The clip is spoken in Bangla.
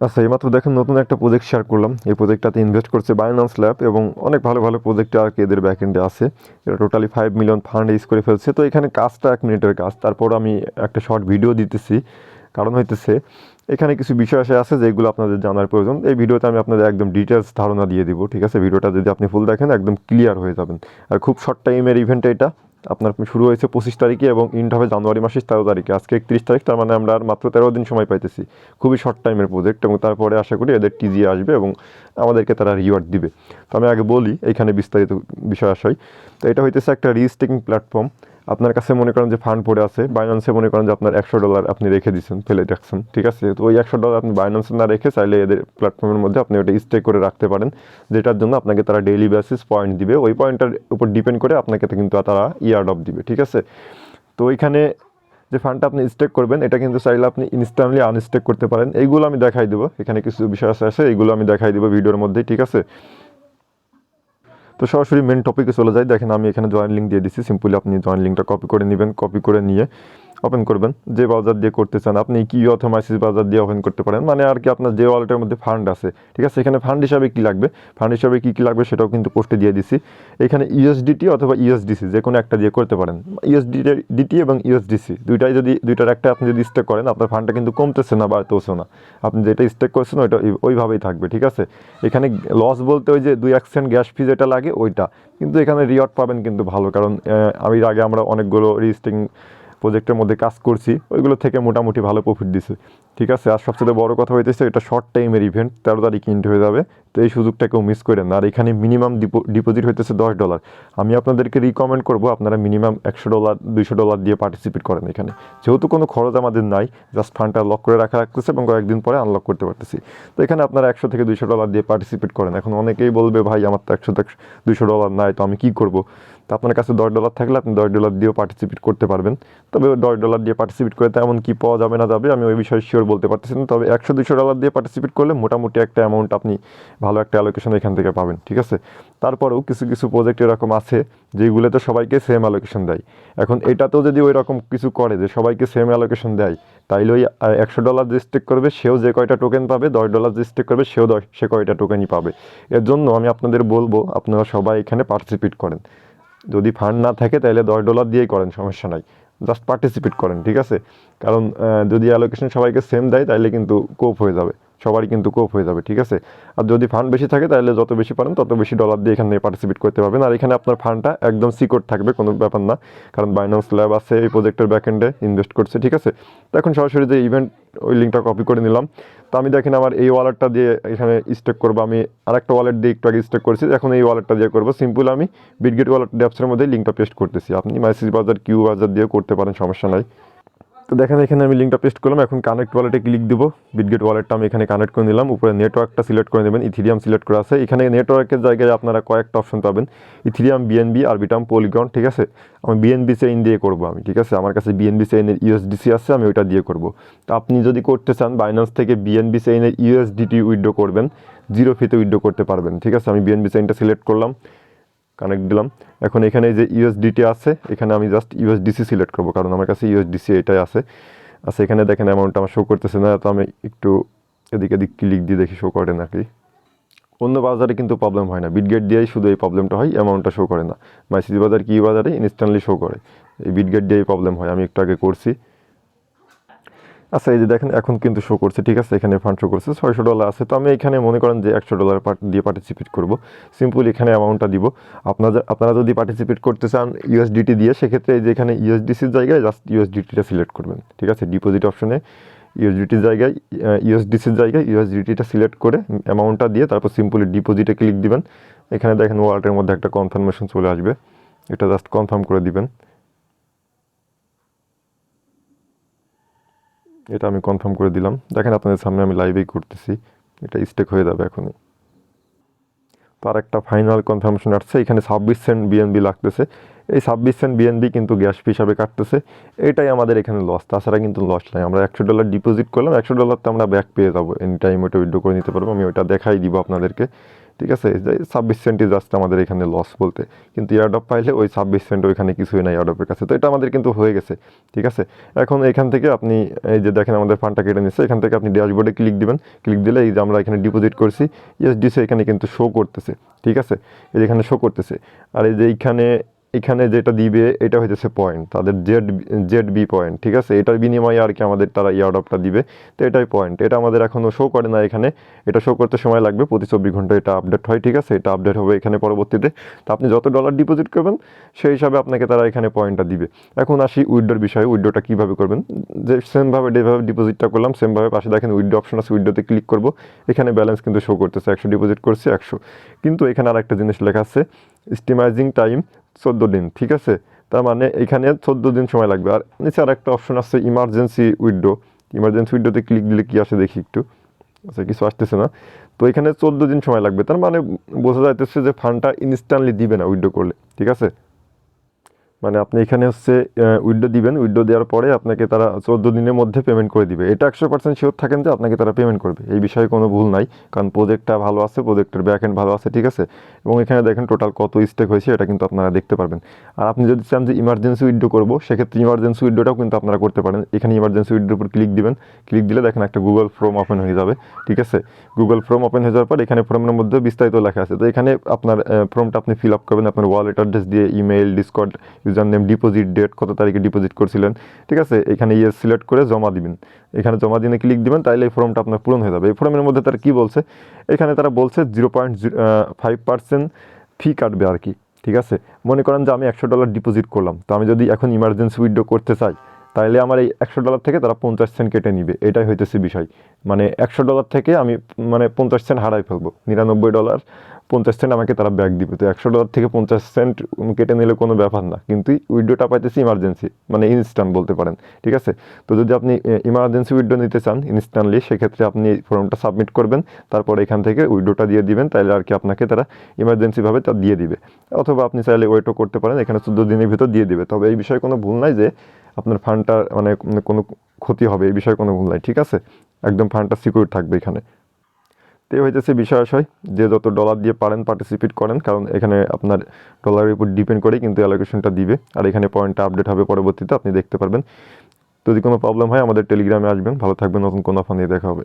আচ্ছা এইমাত্র দেখেন নতুন একটা প্রজেক্ট শেয়ার করলাম। এই প্রজেক্টটাতে ইনভেস্ট করছে বাইনান্স ল্যাব এবং অনেক ভালো ভালো প্রজেক্টে আর কি এদের ব্যাকএন্ডে আছে। এটা totally five million fund use করে ফেলছে। তো এখানে কাজটা এক মিনিটের কাজ। তারপর আমি একটা শর্ট ভিডিও দিতেছি। কারণ হইতেছে, এখানে কিছু বিষয় আসে আছে যেগুলো আপনাদের জানার প্রয়োজন। এই ভিডিওতে আমি আপনাদের একদম ডিটেলস ধারণা দিয়ে দিব, ঠিক আছে? ভিডিওটা যদি আপনি ফুল দেখেন, একদম ক্লিয়ার হয়ে যাবেন। আর খুব শর্ট টাইমের ইভেন্ট এটা। আপনার শুরু হয়েছে পঁচিশ তারিখে এবং ইন্ড হবে জানুয়ারি মাসের তেরো তারিখে। আজকে একত্রিশ তারিখ, তার মানে আমরা আর মাত্র তেরো দিন সময় পাইতেছি। খুবই শর্ট টাইমের প্রজেক্ট এবং তারপরে আশা করি এদের টিজি আসবে এবং আমাদেরকে তারা রিওয়ার্ড দিবে। তো আমি আগে বলি এখানে বিস্তারিত বিষয় আসাই তো এটা হইতেছে একটা রিস্টেকিং প্ল্যাটফর্ম আপনার কাছে মনে করেন যে ফান্ড পড়ে আছে বাইন্যান্সে মনে করেন যে আপনার একশো ডলার আপনি রেখে দিচ্ছেন ফেলে রাখছেন, ঠিক আছে? তো ওই একশো ডলার আপনি বাইন্যান্সে না রেখে চাইলে এদের প্ল্যাটফর্মের মধ্যে আপনি ওটা স্টে করে রাখতে পারেন, যেটার জন্য আপনাকে তারা ডেইলি বেসিস পয়েন্ট দিবে। ওই পয়েন্টটার উপর ডিপেন্ড করে আপনাকে কিন্তু তারা ইয়ার্ড অফ দিবে, ঠিক আছে? তো ওইখানে যে ফান্ডটা আপনি স্টেক করবেন, এটা কিন্তু চাইলে আপনি ইনস্ট্যান্টলি আনস্টেক করতে পারেন। এইগুলো আমি দেখাই দেবো, এখানে কিছু বিষয় আছে, এইগুলো আমি দেখাই দেবো ভিডিওর মধ্যে, ঠিক আছে? তো সরাসরি মেন টপিকে চলে যাই। দেখেন আমি এখানে জয়েন লিঙ্ক দিয়ে দিচ্ছি সিম্পলি আপনি জয়েন লিঙ্কটা কপি করে নেবেন। কপি করে নিয়ে ওপেন করবেন, যে ব্রাউজার দিয়ে করতে চান, আপনি কি অথবা মাইসিস ব্রাউজার দিয়ে ওপেন করতে পারেন মানে আর কি আপনার যে ওয়ালেটের মধ্যে ফান্ড আছে, ঠিক আছে? এখানে ফান্ড হিসাবে কি লাগবে? ফান্ড হিসাবে কি কি লাগবে সেটাও কিন্তু পোস্টে দিয়ে দিছি। এখানে ইউএসডিটি অথবা ইউএসডিসি যে কোনো একটা দিয়ে করতে পারেন। ইউএসডিটি এবং ইউএসডিসি দুইটাই যদি, দুইটার একটা আপনি যদি স্টেক করেন, আপনার ফান্ডটা কিন্তু কমতেছে না বাড়তেছে না। আপনি যেটা স্টেক করছেন, ওইটা ওই- ওইভাবেই থাকবে, ঠিক আছে? এখানে লস বলতে ওই যে দুই এক সেন্ট গ্যাস ফি যেটা লাগে, ওইটা। কিন্তু এখানে রিওয়ার্ড পাবেন কিন্তু ভালো, কারণ আমি আগে আমরা অনেকগুলো রিস্টিং প্রজেক্টের মধ্যে কাজ করছি, ওইগুলো থেকে মোটামুটি ভালো প্রফিট দিছে। ঠিক আছে, আর সবচেয়ে বড় কথা হইতেছে, এটা শর্ট টাইমের ইভেন্ট তেরো তারিখ ইন্ট হয়ে যাবে, তো এই সুযোগটা কেউ মিস করেন আর এখানে মিনিমাম ডিপোজিট হইতেছে দশ ডলার আমি আপনাদেরকে রিকমেন্ড করব, আপনারা মিনিমাম একশো ডলার দুইশো ডলার দিয়ে পার্টিসিপেট করেন এখানে। যেহেতু কোনো খরচ আমাদের নাই জাস্ট ফান্ডটা লক করে রাখা রাখতেছে এবং কয়েকদিন পরে আনলক করতে পারতেছি। তো এখানে আপনারা একশো থেকে দুইশো ডলার দিয়ে পার্টিসিপেট করেন। এখন অনেকেই বলবে, ভাই, আমার তো একশো দুইশো ডলার নাই, তো আমি কী করব? তো আপনার কাছে দশ ডলার থাকলে আপনি দশ ডলার দিয়েও পার্টিসিপেট করতে পারবেন। তবে দশ ডলার দিয়ে পার্টিসিপেট করে তেমন কি পাওয়া যাবে না যাবে, আমি ওই বিষয়ে শিওর বলতে পারতেছি না। তবে একশো দুশো ডলার দিয়ে পার্টিসিপেট করলে মোটামুটি একটা অ্যামাউন্ট আপনি ভালো একটা অ্যালোকেশন এখান থেকে পাবেন, ঠিক আছে? তারপরেও কিছু কিছু প্রজেক্ট এরকম আছে যেগুলোতে সবাইকে সেম অ্যালোকেশন দেয়। এখন এটাতেও যদি ওই রকম কিছু করে যে সবাইকে সেম অ্যালোকেশন দেয়, তাইলে ওই একশো ডলার যে স্টেক করবে, সেও যে কয়টা টোকেন পাবে, দশ ডলার যে স্টেক করবে, সেও দশ, সে কয়টা টোকেনই পাবে। এর জন্য আমি আপনাদের বলব, আপনারা সবাই এখানে পার্টিসিপেট করেন। যদি ফান্ড না থাকে তাহলে দশ ডলার দিয়েই করেন, সমস্যা নাই। জাস্ট পার্টিসিপেট করেন, ঠিক আছে? কারণ যদি অ্যালোকেশন সবাইকে সেম দেয় তাহলে কিন্তু কোপ হয়ে যাবে। সবারই কিন্তু কোপ হয়ে যাবে, ঠিক আছে? আর যদি ফান্ড বেশি থাকে, তাহলে যত বেশি পারেন, তত বেশি ডলার দিয়ে এখানে পার্টিসিপেট করতে পারবেন। আর এখানে আপনার ফান্ডটা একদম সিকিউর থাকবে, কোনো ব্যাপার না। কারণ বাইন্যান্স ল্যাব আছে, এই প্রজেক্টের ব্যাকএন্ডে ইনভেস্ট করছে, ঠিক আছে? তো এখন সরাসরি যে ইভেন্ট ওই লিঙ্কটা কপি করে নিলাম। তো আমি দেখেন আমার এই ওয়ালেটটা দিয়ে এখানে স্টেক করব। আমি আরেকটা ওয়ালেট দিয়ে একটু আগে স্টেক করেছি, এখন এই ওয়ালেটটা দিয়ে করব। সিম্পল আমি বিটগেট ওয়ালেট ড্যাপসের মধ্যে লিঙ্কটা পেস্ট করতেছি। আপনি মাইসিস বাজার কিউ বাজার দিয়েও করতে পারেন, সমস্যা নাই। তো দেখেন, এখানে আমি লিঙ্কটা পেস্ট করলাম। এখন কানেক্ট ওয়ালেটে ক্লিক দিব। বিটগেট ওয়ালেটটা আমি এখানে কানেক্ট করে নিলাম। উপরে নেটওয়ার্কটা সিলেক্ট করে নেবেন। ইথিরিয়াম সিলেক্ট করা আছে। এখানে নেটওয়ার্কের জায়গায় আপনারা কয়েকটা অপশন পাবেন। ইথিরিয়াম বিএনবি আর বিটাম পলিগন ঠিক আছে? আমি বিএনবি চেইন দিয়ে করব আমি, ঠিক আছে? আমার কাছে বিএনবি চেইনের ইউএসডিসি আছে, আমি ওইটা দিয়ে করব। তো আপনি যদি করতে চান বাইন্যান্স থেকে বিএনবি চেইনের ইউএসডিটি উইড্রো করবেন। জিরো ফিতে উইড্রো করতে পারবেন, ঠিক আছে? আমি বিএনবি চেইনটা সিলেক্ট করলাম। কানেক্ট দিলাম। এখন এখানে যে ইউএসডিটি আছে, এখানে আমি জাস্ট ইউএসডিসি সিলেক্ট করব, কারণ আমার কাছে ইউএসডিসি এটাই আছে। আচ্ছা এখানে দেখেন অ্যামাউন্ট আমার শো করতেছে না, তো আমি একটু এদিক এদিক ক্লিক দিয়ে দেখি শো করে নাকি। অন্য বাজারে কিন্তু প্রবলেম হয় না বিটগেট দিয়েই শুধু এই প্রবলেমটা হয় অ্যামাউন্টটা শো করে না। মাইসিস বাজার কি বাজারে ইনস্ট্যান্টলি শো করে। এই বিটগেট দিয়েই প্রবলেম হয়, আমি একটু আগে করছি। আচ্ছা এই যে দেখেন, এখন কিন্তু শো করছে, ঠিক আছে? এখানে ফান্ড শো করছে, ছয়শো ডলার আছে। তো আমি এখানে মনে করেন যে একশো ডলার দিয়ে পার্টিসিপেট করব। সিম্পল এখানে অ্যামাউন্টটা দিব। আপনারা আপনারা যদি পার্টিসিপেট করতে চান ইউএসডিটি দিয়ে, সেক্ষেত্রে এই যে এখানে ইউএসডিসির জায়গায় জাস্ট ইউএসডিটিটা সিলেক্ট করবেন, ঠিক আছে? ডিপোজিট অপশনে ইউএসডিটির জায়গায় ইউএসডিসির জায়গায় ইউএসডিটিটা সিলেক্ট করে অ্যামাউন্টটা দিয়ে তারপর সিম্পলি ডিপোজিটে ক্লিক দিবেন। এখানে দেখেন ওয়ালেটের মধ্যে একটা কনফার্মেশন চলে আসবে। এটা জাস্ট কনফার্ম করে দিবেন। এটা আমি কনফার্ম করে দিলাম। দেখেন আপনাদের সামনে আমি লাইভেই করতেছি এটা স্টেক হয়ে যাবে এখনই। তার একটা ফাইনাল কনফার্মেশন আসছে। এখানে ছাব্বিশ সেন্ট বিএনবি লাগতেছে। এই ছাব্বিশ সেন্ট বিএনবি কিন্তু গ্যাস ফি হিসাবে কাটতেছে। এটাই আমাদের এখানে লস তাছাড়া কিন্তু লস নাই। আমরা একশো ডলার ডিপোজিট করলাম। একশো ডলার তো আমরা ব্যাক পেয়ে যাব। এনি টাইম ওইটা উইড্রো করে নিতে পারব। আমি ওইটা দেখাই দিব আপনাদেরকে। ঠিক আছে ছাব্বিশ সেন্টই জাস্ট আমাদের এখানে লস বলতে। কিন্তু ইয়ারডপ পাইলে ওই ছাব্বিশ সেন্ট ওইখানে কিছুই নাই ইয়ারডপের কাছে। তো এটা আমাদের কিন্তু হয়ে গেছে, ঠিক আছে? এখন এখান থেকে আপনি, এই যে দেখেন আমাদের ফান্ডটা কেটে নিচ্ছে, এখান থেকে আপনি ড্যাশবোর্ডে ক্লিক দিবেন। ক্লিক দিলে এই যে আমরা এখানে ডিপোজিট করছি ইএসডিসি এখানে কিন্তু শো করতেছে, ঠিক আছে? এই এখানে শো করতেছে। আর এই যে এইখানে এখানে যেটা দিবে, এটা হইতেছে পয়েন্ট তাদের জেড জেড বি পয়েন্ট ঠিক আছে? এটার বিনিময়ে আর কি আমাদের তারা ইয়ারডপটা দিবে। তো এটাই পয়েন্ট এটা আমাদের এখনও শো করে না এখানে। এটা শো করতে সময় লাগবে। প্রতি চব্বিশ ঘণ্টা এটা আপডেট হয়, ঠিক আছে? এটা আপডেট হবে এখানে পরবর্তীতে। তো আপনি যত ডলার ডিপোজিট করবেন, সেই হিসাবে আপনাকে তারা এখানে পয়েন্টটা দিবে। এখন আসি উইডোর বিষয়ে। উইডোটা কীভাবে করবেন? যে সেমভাবে যেভাবে ডিপোজিটটা করলাম সেমভাবে পাশে দেখেন উইডো অপশন আছে উইডোতে ক্লিক করব। এখানে ব্যালেন্স কিন্তু শো করতেছে। একশো ডিপোজিট করছি, একশো। কিন্তু এখানে আর একটা জিনিস লেখা আছে স্টিমাইজিং টাইম চোদ্দ দিন, ঠিক আছে? তার মানে এখানে চোদ্দ দিন সময় লাগবে। আর নিচে আর একটা অপশন আছে ইমার্জেন্সি উইডো ইমার্জেন্সি উইডোতে ক্লিক দিলে কী আসে দেখি একটু। আচ্ছা কিছু আসতেছে না। তো এখানে চোদ্দ দিন সময় লাগবে। তার মানে বোঝা যাইতেছে যে ফান্ডটা ইনস্ট্যান্টলি দিবে না উইডো করলে, ঠিক আছে? মানে আপনি এখানে হচ্ছে উইডো দিবেন উইডো দেওয়ার পরে আপনাকে তারা চোদ্দ দিনের মধ্যে পেমেন্ট করে দিবে। এটা একশো পার্সেন্ট শিওর থাকেন যে আপনাকে তারা পেমেন্ট করবে। এই বিষয়ে কোনো ভুল নাই, কারণ প্রজেক্টটা ভালো আছে প্রজেক্টের ব্যাক এন্ড ভালো আছে, ঠিক আছে? এবং এখানে দেখেন টোটাল কত স্টেক হয়েছে, এটা কিন্তু আপনারা দেখতে পারবেন। আর আপনি যদি চান যে ইমার্জেন্সি উইডো করব, সেক্ষেত্রে ইমার্জেন্সি উইডোটাও কিন্তু আপনারা করতে পারেন। এখানে ইমার্জেন্সি উইডোর উপর ক্লিক দিবেন। ক্লিক দিলে দেখেন একটা গুগল ফর্ম ওপেন হয়ে যাবে, ঠিক আছে? গুগল ফর্ম ওপেন হয়ে যাওয়ার পর এখানে ফর্মের মধ্যে বিস্তারিত লেখা আছে। তো এখানে আপনার ফর্মটা আপনি ফিল আপ করবেন, আপনার ওয়ালেট অ্যাড্রেস দিয়ে email Discord user name deposit date কত তারিখে ডিপোজিট করছিলেন, ঠিক আছে? এখানে ইয়ে সিলেক্ট করে জমা দিবেন। এখানে জমা দিনে ক্লিক দিবেন, তাইলে এই ফর্মটা আপনার পূরণ হয়ে যাবে। এই ফর্মের মধ্যে তারা কী বলছে? এখানে তারা বলছে zero point five percent fee কাটবে আর কি, ঠিক আছে? মনে করেন যে আমি একশো ডলার ডিপোজিট করলাম। তো আমি যদি এখন ইমার্জেন্সি উইড্রো করতে চাই তাহলে আমার এই একশো ডলার থেকে তারা পঞ্চাশ সেন্ট কেটে নিবে। এটাই হইতেছে বিষয়। মানে একশো ডলার থেকে আমি মানে পঞ্চাশ সেন্ট হারাই ফেলব। নিরানব্বই ডলার পঞ্চাশ সেন্ট আমাকে তারা ব্যাক দিবে। তো একশো ডলার থেকে পঞ্চাশ সেন্ট কেটে নিলে কোনো ব্যাপার না। কিন্তু উইডোটা পাইতেছি ইমার্জেন্সি মানে ইনস্ট্যান্ট বলতে পারেন। ঠিক আছে? তো যদি আপনি ইমার্জেন্সি উইডো নিতে চান ইনস্ট্যান্টলি সেক্ষেত্রে আপনি এই ফর্মটা সাবমিট করবেন। তারপর এখান থেকে উইডোটা দিয়ে দিবেন। তাহলে আর কি আপনাকে তারা ইমার্জেন্সিভাবে তা দিয়ে দিবে। অথবা আপনি চাইলে ওয়েটও করতে পারেন। এখানে চোদ্দ দিনের ভিতর দিয়ে দিবে। তবে এই বিষয়ে কোনো ভুল নাই যে আপনার ফান্ডটা মানে কোনো ক্ষতি হবে, এই বিষয়ে কোনো ভুল নাই, ঠিক আছে? একদম ফান্ডটা সিকিউর থাকবে এখানে। তো হইতেছে বিষয় আশয়, যে যত ডলার দিয়ে পারেন পার্টিসিপেট করেন, কারণ এখানে আপনার ডলারের উপর ডিপেন্ড করেই কিন্তু অ্যালোকেশনটা দিবে। আর এখানে পয়েন্টটা আপডেট হবে পরবর্তীতে, আপনি দেখতে পারবেন। যদি কোনো প্রবলেম হয়, আমাদের টেলিগ্রামে আসবেন। ভালো থাকবেন, নতুন কোনো ফান্ডে দেখা হবে।